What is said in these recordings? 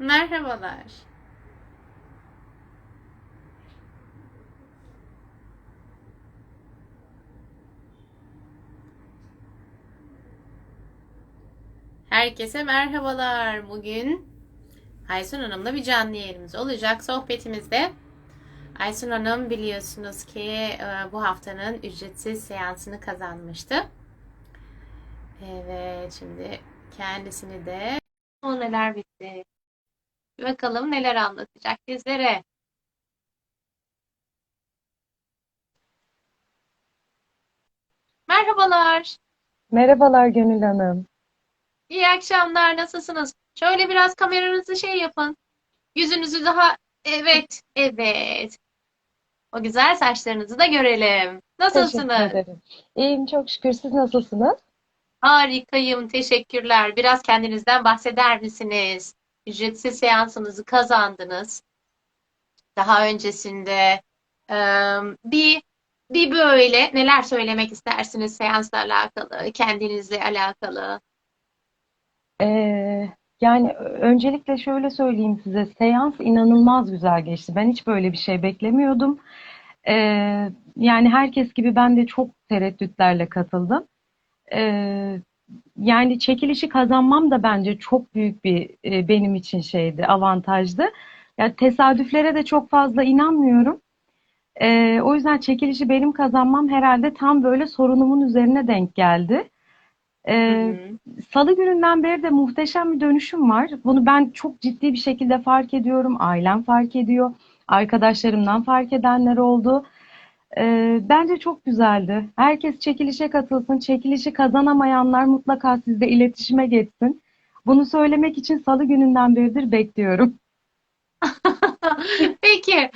Merhabalar. Herkese merhabalar. Bugün Aysun Hanım'la bir canlı yayınımız olacak. Sohbetimizde Aysun Hanım biliyorsunuz ki e, bu haftanın ücretsiz seansını kazanmıştı. Evet, şimdi kendisini de o neler bitti. Bakalım neler anlatacak bizlere. Merhabalar. Merhabalar Gönül Hanım. İyi akşamlar. Nasılsınız? Şöyle biraz kameranızı şey yapın. Yüzünüzü daha evet, evet. O güzel saçlarınızı da görelim. Teşekkür Nasılsınız? ederim. İyiyim çok şükür. Siz nasılsınız? Harikayım. Teşekkürler. Biraz kendinizden bahseder misiniz? Ücretsiz seansınızı kazandınız. Daha öncesinde bir bir böyle neler söylemek istersiniz seansla alakalı, kendinizle alakalı? Ee, yani öncelikle şöyle söyleyeyim size. Seans inanılmaz güzel geçti. Ben hiç böyle bir şey beklemiyordum. Ee, yani herkes gibi ben de çok tereddütlerle katıldım. Ee, yani çekilişi kazanmam da bence çok büyük bir e, benim için şeydi, avantajdı. Ya tesadüflere de çok fazla inanmıyorum. Ee, o yüzden çekilişi benim kazanmam herhalde tam böyle sorunumun üzerine denk geldi. Hı hı. Salı gününden beri de muhteşem bir dönüşüm var. Bunu ben çok ciddi bir şekilde fark ediyorum. Ailem fark ediyor. Arkadaşlarımdan fark edenler oldu. Ee, bence çok güzeldi. Herkes çekilişe katılsın. Çekilişi kazanamayanlar mutlaka sizle iletişime geçsin. Bunu söylemek için Salı gününden beridir bekliyorum. Peki,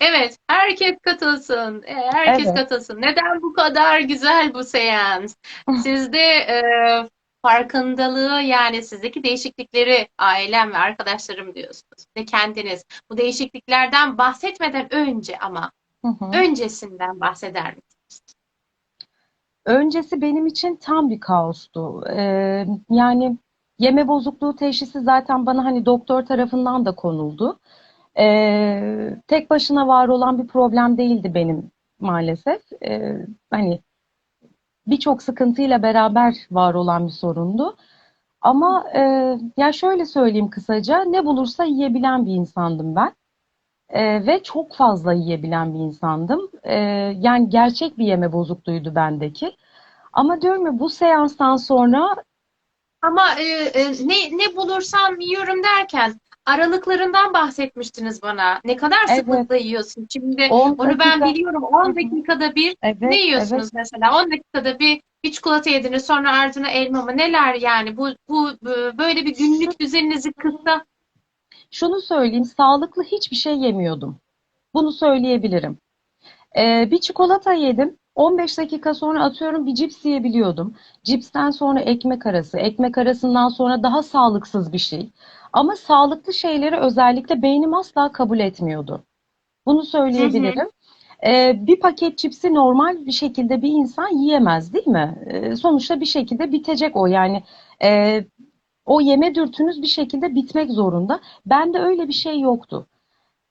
evet, herkes katılsın, e, herkes Evet. katılsın. Neden bu kadar güzel bu seans? Sizde e, farkındalığı yani sizdeki değişiklikleri ailem ve arkadaşlarım diyorsunuz ve kendiniz bu değişikliklerden bahsetmeden önce ama Hı hı. öncesinden bahseder misiniz? Öncesi benim için tam bir kaostu. Ee, yani yeme bozukluğu teşhisi zaten bana hani doktor tarafından da konuldu. Ee, tek başına var olan bir problem değildi benim maalesef. Ee, hani birçok sıkıntıyla beraber var olan bir sorundu. Ama e, ya şöyle söyleyeyim kısaca, ne bulursa yiyebilen bir insandım ben. Ee, ve çok fazla yiyebilen bir insandım. Ee, yani gerçek bir yeme bozukluğuydu bendeki. Ama diyorum ya bu seanstan sonra Ama e, e, ne ne bulursam yiyorum derken aralıklarından bahsetmiştiniz bana. Ne kadar evet sıklıkla yiyorsun? Şimdi 10 onu ben biliyorum. Hı 10 hı. dakikada bir ne evet evet yiyorsunuz mesela? 10 dakikada bir bir çikolata yediniz sonra ardına elma mı? Neler yani? Bu, bu böyle bir günlük düzeninizi kısa. Şunu söyleyeyim sağlıklı hiçbir şey yemiyordum. Bunu söyleyebilirim. Ee, bir çikolata yedim. 15 dakika sonra atıyorum bir cips yiyebiliyordum. Cipsten sonra ekmek arası. Ekmek arasından sonra daha sağlıksız bir şey. Ama sağlıklı şeyleri özellikle beynim asla kabul etmiyordu. Bunu söyleyebilirim. Ee, bir paket cipsi normal bir şekilde bir insan yiyemez, değil mi? Ee, sonuçta bir şekilde bitecek o. Yani e, o yeme dürtünüz bir şekilde bitmek zorunda. Bende öyle bir şey yoktu.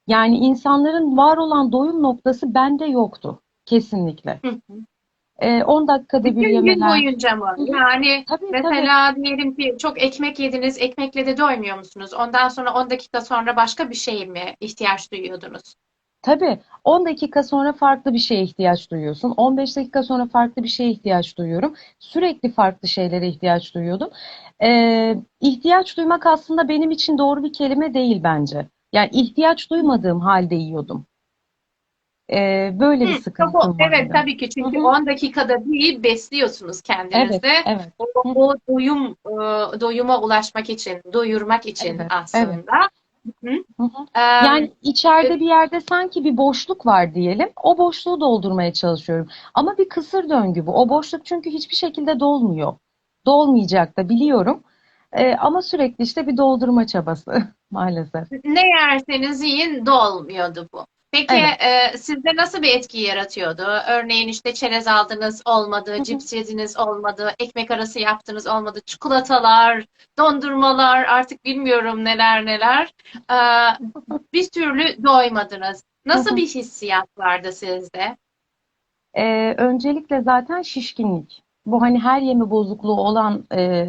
Yani insanların var olan doyum noktası bende yoktu. Kesinlikle. Hı hı. Ee, 10 dakikada bir Bütün gün yemeler. boyunca mı? Yani Tabii tabii. mesela diyelim ki çok ekmek yediniz, ekmekle de doymuyor musunuz? Ondan sonra 10 dakika sonra başka bir şeye mi ihtiyaç duyuyordunuz? Tabii 10 dakika sonra farklı bir şeye ihtiyaç duyuyorsun. 15 dakika sonra farklı bir şeye ihtiyaç duyuyorum. Sürekli farklı şeylere ihtiyaç duyuyordum. Ee, ihtiyaç duymak aslında benim için doğru bir kelime değil bence. Yani ihtiyaç duymadığım halde yiyordum. Ee, böyle Hı, bir sıkıntım evet vardı. tabii ki çünkü hı. 10 dakikada bir besliyorsunuz Evet, kendinizi. evet. O, Hı hı. o doyum doyuma ulaşmak için, doyurmak için Evet, evet. aslında. Hı hı. Hı Yani içeride bir yerde sanki bir boşluk var diyelim. O boşluğu doldurmaya çalışıyorum. Ama bir kısır döngü bu. O boşluk çünkü hiçbir şekilde dolmuyor. Dolmayacak da biliyorum. Ee, ama sürekli işte bir doldurma çabası maalesef. ne yerseniz yiyin dolmuyordu bu. Peki Evet. e, sizde nasıl bir etki yaratıyordu? Örneğin işte çerez aldınız olmadı, cips yediniz olmadı, ekmek arası yaptınız olmadı, çikolatalar, dondurmalar artık bilmiyorum neler neler. E, bir türlü doymadınız. Nasıl bir hissiyat vardı sizde? Ee, öncelikle zaten şişkinlik. Bu hani her yeme bozukluğu olan e,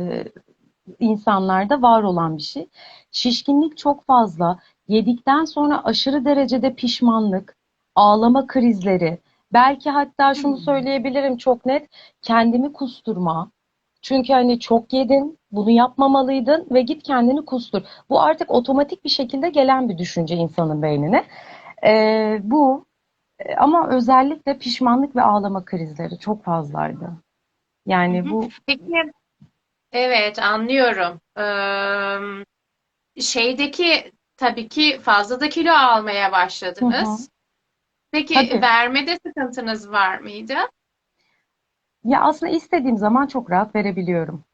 insanlarda var olan bir şey. Şişkinlik çok fazla. Yedikten sonra aşırı derecede pişmanlık, ağlama krizleri, belki hatta şunu Hmm. söyleyebilirim çok net, kendimi kusturma. Çünkü hani çok yedin, bunu yapmamalıydın ve git kendini kustur. Bu artık otomatik bir şekilde gelen bir düşünce insanın beynine. Ee, bu e, ama özellikle pişmanlık ve ağlama krizleri çok fazlaydı. Hı Yani hı. bu Peki, evet anlıyorum. Ee, şeydeki tabii ki fazla da kilo almaya hı hı, başladınız. Peki tabii. vermede sıkıntınız var mıydı? Ya aslında istediğim zaman çok rahat verebiliyorum.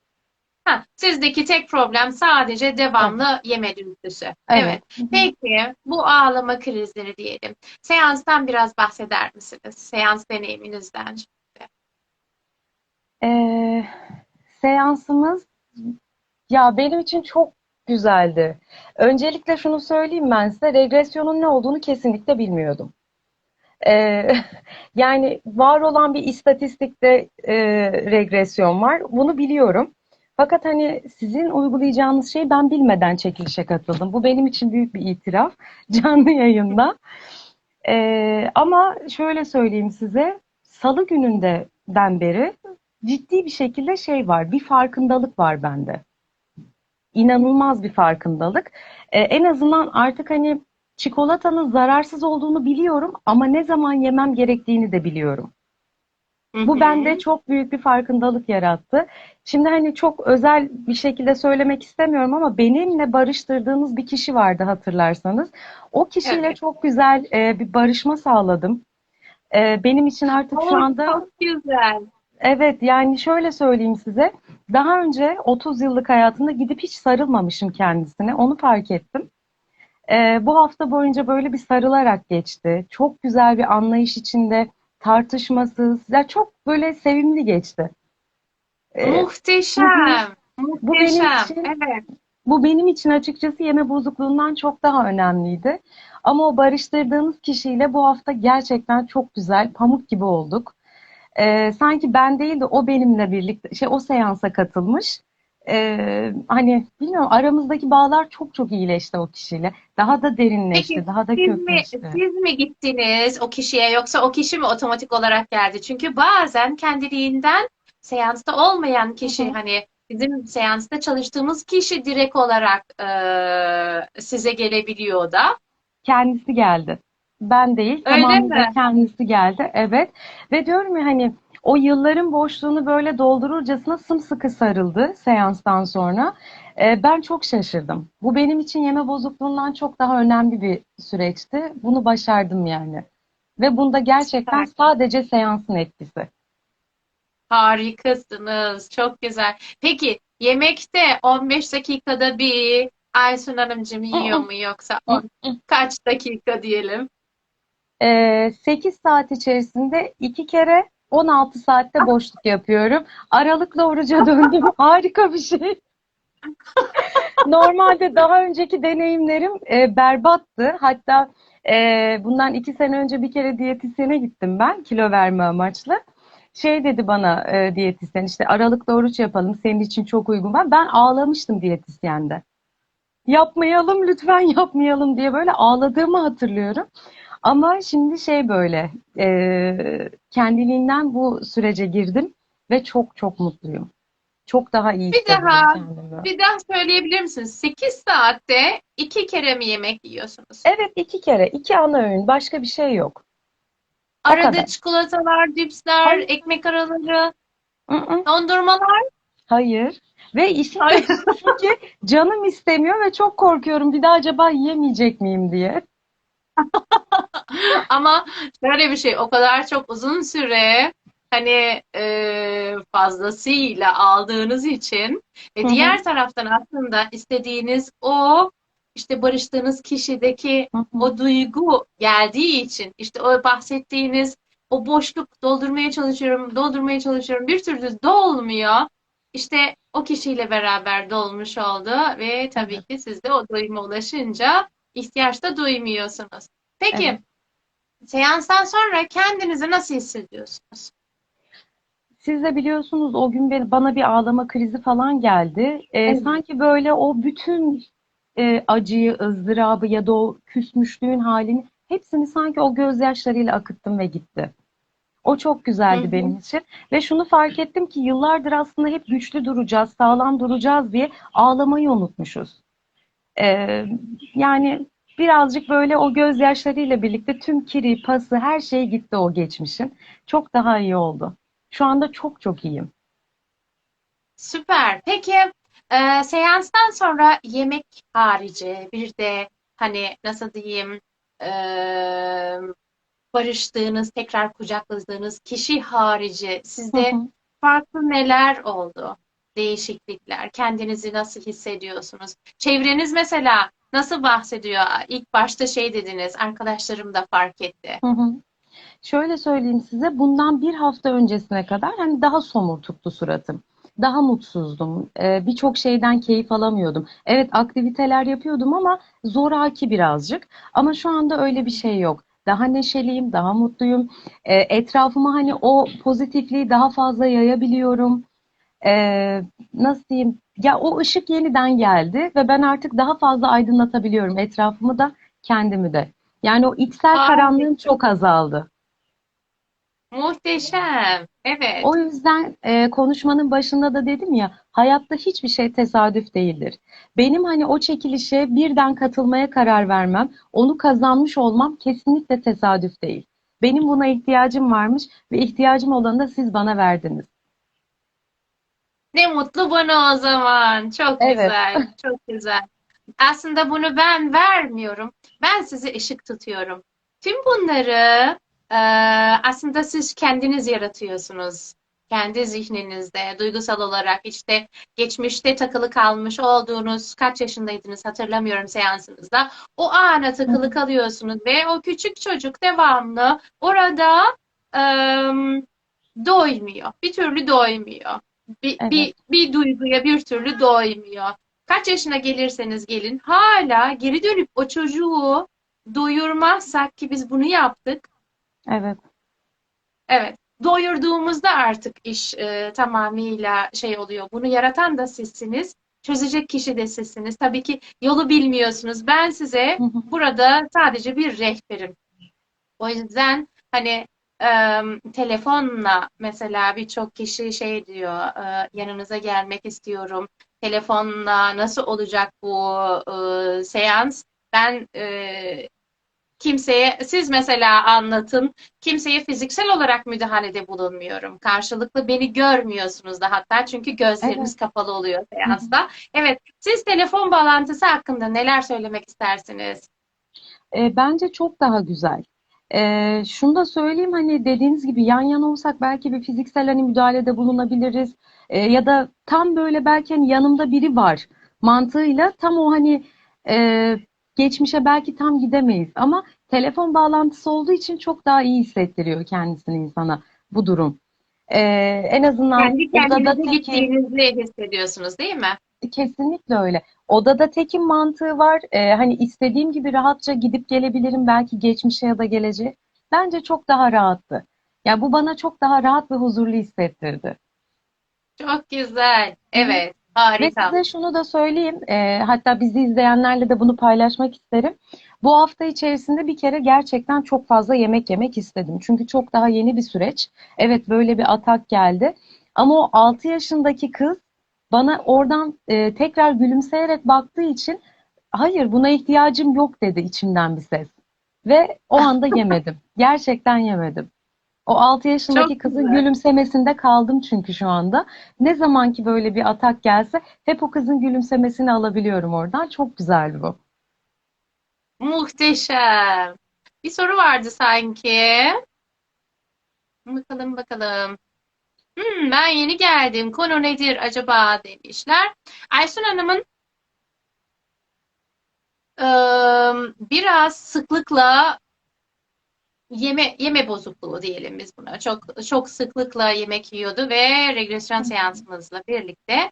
Ha, sizdeki tek problem sadece Evet, devamlı yeme dürtüsü. Evet. evet. Hı hı. Peki bu ağlama krizleri diyelim. Seanstan biraz bahseder misiniz? Seans deneyiminizden şimdi. Ee, seansımız ya benim için çok güzeldi. Öncelikle şunu söyleyeyim ben size, regresyonun ne olduğunu kesinlikle bilmiyordum. Ee, yani var olan bir istatistikte e, regresyon var. Bunu biliyorum. Fakat hani sizin uygulayacağınız şeyi ben bilmeden çekilişe katıldım. Bu benim için büyük bir itiraf. Canlı yayında. Ee, ama şöyle söyleyeyim size. Salı gününden beri ciddi bir şekilde şey var. Bir farkındalık var bende. İnanılmaz bir farkındalık. Ee, en azından artık hani çikolatanın zararsız olduğunu biliyorum ama ne zaman yemem gerektiğini de biliyorum. Bu bende çok büyük bir farkındalık yarattı. Şimdi hani çok özel bir şekilde söylemek istemiyorum ama benimle barıştırdığınız bir kişi vardı hatırlarsanız. O kişiyle Evet. çok güzel e, bir barışma sağladım. E, benim için artık şu Oh, anda çok güzel. Evet yani şöyle söyleyeyim size. Daha önce 30 yıllık hayatımda gidip hiç sarılmamışım kendisine. Onu fark ettim. E, bu hafta boyunca böyle bir sarılarak geçti. Çok güzel bir anlayış içinde, tartışmasız. Ya çok böyle sevimli geçti. E, hı. Muhteşem. Bu benim Muhteşem. için Evet. bu benim için açıkçası yeme bozukluğundan çok daha önemliydi. Ama o barıştırdığınız kişiyle bu hafta gerçekten çok güzel, pamuk gibi olduk. Ee, sanki ben değil de o benimle birlikte, şey o seansa katılmış. Ee, hani bilmiyorum aramızdaki bağlar çok çok iyileşti o kişiyle. Daha da derinleşti, Peki daha da siz mi siz mi gittiniz o kişiye yoksa o kişi mi otomatik olarak geldi? Çünkü bazen kendiliğinden seansta olmayan kişi hı. hani bizim seansta çalıştığımız kişi direkt olarak e, size gelebiliyor da. Kendisi geldi. Ben değil, Öyle tamamıyla mi? kendisi geldi. Evet. Ve diyorum ya hani o yılların boşluğunu böyle doldururcasına sımsıkı sarıldı seanstan sonra. Ee, ben çok şaşırdım. Bu benim için yeme bozukluğundan çok daha önemli bir süreçti. Bunu başardım yani. Ve bunda gerçekten Süper. sadece seansın etkisi. Harikasınız. Çok güzel. Peki yemekte 15 dakikada bir Aysun Hanımcığım yiyor mu yoksa kaç dakika diyelim? Ee, 8 saat içerisinde iki kere 16 saatte boşluk yapıyorum. Aralıkla oruca döndüm. Harika bir şey. Normalde daha önceki deneyimlerim e, berbattı. Hatta e, bundan iki sene önce bir kere diyetisyene gittim ben kilo verme amaçlı. Şey dedi bana e, diyetisyen işte aralıklı oruç yapalım senin için çok uygun var. Ben ağlamıştım diyetisyende. Yapmayalım lütfen yapmayalım diye böyle ağladığımı hatırlıyorum. Ama şimdi şey böyle e, kendiliğinden bu sürece girdim ve çok çok mutluyum. Çok daha iyi Bir daha kendimi. bir daha söyleyebilir misiniz? 8 saatte iki kere mi yemek yiyorsunuz? Evet iki kere, iki ana öğün, başka bir şey yok. O Arada kadar. çikolatalar, cipsler, Hayır, ekmek araları, ı-ı, dondurmalar. hayır. Ve işin ki canım istemiyor ve çok korkuyorum bir daha acaba yiyemeyecek miyim diye. Ama şöyle bir şey, o kadar çok uzun süre hani e, fazlasıyla aldığınız için Hı hı, diğer taraftan aslında istediğiniz o işte barıştığınız kişideki Hı hı. o duygu geldiği için işte o bahsettiğiniz o boşluk doldurmaya çalışıyorum, doldurmaya çalışıyorum bir türlü dolmuyor. İşte o kişiyle beraber dolmuş oldu ve tabii ki siz de o doyuma ulaşınca ihtiyaç da duymuyorsunuz. Peki evet. seanstan sonra kendinizi nasıl hissediyorsunuz? Siz de biliyorsunuz o gün bana bir ağlama krizi falan geldi. Ee, Evet. sanki böyle o bütün e, acıyı, ızdırabı ya da o küsmüşlüğün halini hepsini sanki o gözyaşlarıyla akıttım ve gitti. O çok güzeldi hı. benim için ve şunu fark ettim ki yıllardır aslında hep güçlü duracağız, sağlam duracağız diye ağlamayı unutmuşuz. Ee, yani birazcık böyle o gözyaşlarıyla birlikte tüm kiri, pası, her şey gitti o geçmişin. Çok daha iyi oldu. Şu anda çok çok iyiyim. Süper. Peki e, seanstan sonra yemek harici bir de hani nasıl diyeyim e, barıştığınız, tekrar kucakladığınız kişi harici Hı sizde hı. farklı neler oldu? Değişiklikler. Kendinizi nasıl hissediyorsunuz? Çevreniz mesela nasıl bahsediyor? İlk başta şey dediniz, arkadaşlarım da fark etti. Hı hı. Şöyle söyleyeyim size, bundan bir hafta öncesine kadar hani daha somurtuktu suratım. Daha mutsuzdum. Ee, birçok şeyden keyif alamıyordum. Evet aktiviteler yapıyordum ama zoraki birazcık. Ama şu anda öyle bir şey yok. Daha neşeliyim, daha mutluyum. Ee, etrafıma hani o pozitifliği daha fazla yayabiliyorum. Ee, nasıl diyeyim? Ya o ışık yeniden geldi ve ben artık daha fazla aydınlatabiliyorum etrafımı da kendimi de. Yani o içsel karanlığım Harika. çok azaldı. Muhteşem. Evet. O yüzden e, konuşmanın başında da dedim ya, hayatta hiçbir şey tesadüf değildir. Benim hani o çekilişe birden katılmaya karar vermem, onu kazanmış olmam kesinlikle tesadüf değil. Benim buna ihtiyacım varmış ve ihtiyacım olanı da siz bana verdiniz. Ne mutlu bana o zaman. Çok Evet, güzel, çok güzel. Aslında bunu ben vermiyorum. Ben size ışık tutuyorum. Tüm bunları e, aslında siz kendiniz yaratıyorsunuz. Kendi zihninizde, duygusal olarak işte geçmişte takılı kalmış olduğunuz kaç yaşındaydınız hatırlamıyorum seansınızda. O ana takılı kalıyorsunuz ve o küçük çocuk devamlı orada e, doymuyor. Bir türlü doymuyor. Bir, evet, bir, bir duyguya bir türlü doymuyor. Kaç yaşına gelirseniz gelin hala geri dönüp o çocuğu doyurmazsak ki biz bunu yaptık. evet, Evet. Doyurduğumuzda artık iş e, tamamıyla şey oluyor. Bunu yaratan da sizsiniz. Çözecek kişi de sizsiniz. Tabii ki yolu bilmiyorsunuz. Ben size burada sadece bir rehberim. O yüzden hani e, telefonla mesela birçok kişi şey diyor e, yanınıza gelmek istiyorum. Telefonla nasıl olacak bu e, seans? Ben e, kimseye siz mesela anlatın. Kimseye fiziksel olarak müdahalede bulunmuyorum. Karşılıklı beni görmüyorsunuz da hatta çünkü evet. gözleriniz kapalı oluyor seansta. Evet, siz telefon bağlantısı hakkında neler söylemek istersiniz? E, bence çok daha güzel. E, şunu da söyleyeyim hani dediğiniz gibi yan yana olsak belki bir fiziksel hani müdahalede bulunabiliriz. E, ya da tam böyle belki hani yanımda biri var mantığıyla tam o hani e, geçmişe belki tam gidemeyiz ama telefon bağlantısı olduğu için çok daha iyi hissettiriyor kendisini insana bu durum. E, en azından Kendi kendinize tekim. gittiğinizi hissediyorsunuz, değil mi? Kesinlikle öyle. Odada tekim mantığı var. Ee, hani istediğim gibi rahatça gidip gelebilirim belki geçmişe ya da geleceğe. Bence çok daha rahattı. Ya bu bana çok daha rahat ve huzurlu hissettirdi. Çok güzel. Hı. Evet, Ve harika. size şunu da söyleyeyim. ee, hatta bizi izleyenlerle de bunu paylaşmak isterim. Bu hafta içerisinde bir kere gerçekten çok fazla yemek yemek istedim. Çünkü çok daha yeni bir süreç. Evet böyle bir atak geldi. Ama o 6 yaşındaki kız bana oradan e, tekrar gülümseyerek baktığı için hayır buna ihtiyacım yok dedi içimden bir ses. Ve o anda yemedim. Gerçekten yemedim. O 6 yaşındaki Çok kızın güzel. gülümsemesinde kaldım çünkü şu anda. Ne zaman ki böyle bir atak gelse hep o kızın gülümsemesini alabiliyorum oradan. Çok güzel bu. Muhteşem. Bir soru vardı sanki. Bakalım bakalım. Hmm, ben yeni geldim. Konu nedir acaba demişler. Aysun Hanım'ın e, biraz sıklıkla yeme yeme bozukluğu diyelim biz buna. Çok çok sıklıkla yemek yiyordu ve regresyon seansımızla birlikte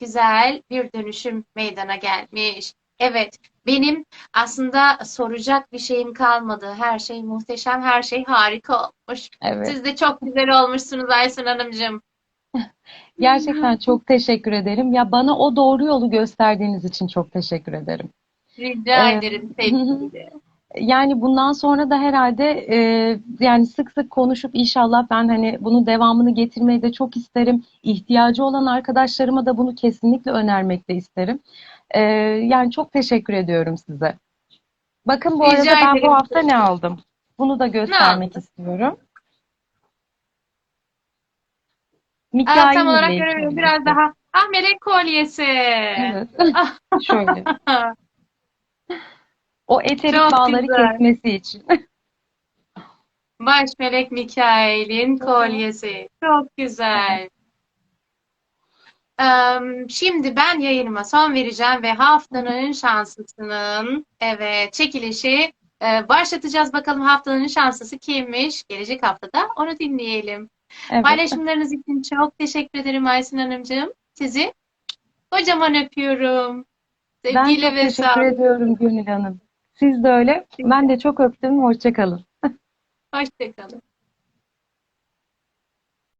güzel bir dönüşüm meydana gelmiş. Evet, benim aslında soracak bir şeyim kalmadı. Her şey muhteşem, her şey harika olmuş. Evet. Siz de çok güzel olmuşsunuz Aysun Hanımcığım. Gerçekten çok teşekkür ederim. Ya bana o doğru yolu gösterdiğiniz için çok teşekkür ederim. Rica Evet. ederim sevgiyle. Yani bundan sonra da herhalde e, yani sık sık konuşup inşallah ben hani bunun devamını getirmeyi de çok isterim. İhtiyacı olan arkadaşlarıma da bunu kesinlikle önermek de isterim. E, yani çok teşekkür ediyorum size. Bakın bu Rica arada ben ederim. bu hafta ne aldım? Bunu da göstermek istiyorum. Aa, Mikail tam olarak göremiyorum. Biraz daha. Ah melek kolyesi. Evet. Şöyle. Ah, O eterik Çok bağları güzel. kesmesi için. Baş melek Mikail'in kolyesi. Çok güzel. Şimdi ben yayınıma son vereceğim ve haftanın şanslısının evet çekilişi e, başlatacağız. Bakalım haftanın şanslısı kimmiş? Gelecek haftada onu dinleyelim. Evet. Paylaşımlarınız için çok teşekkür ederim Aysun Hanımcığım. Sizi kocaman öpüyorum. Ben Sevgiyle çok ve teşekkür sağlıkla. ediyorum Gönül Hanım. Siz de öyle. Ben de çok öptüm. Hoşça kalın. Hoşçakalın.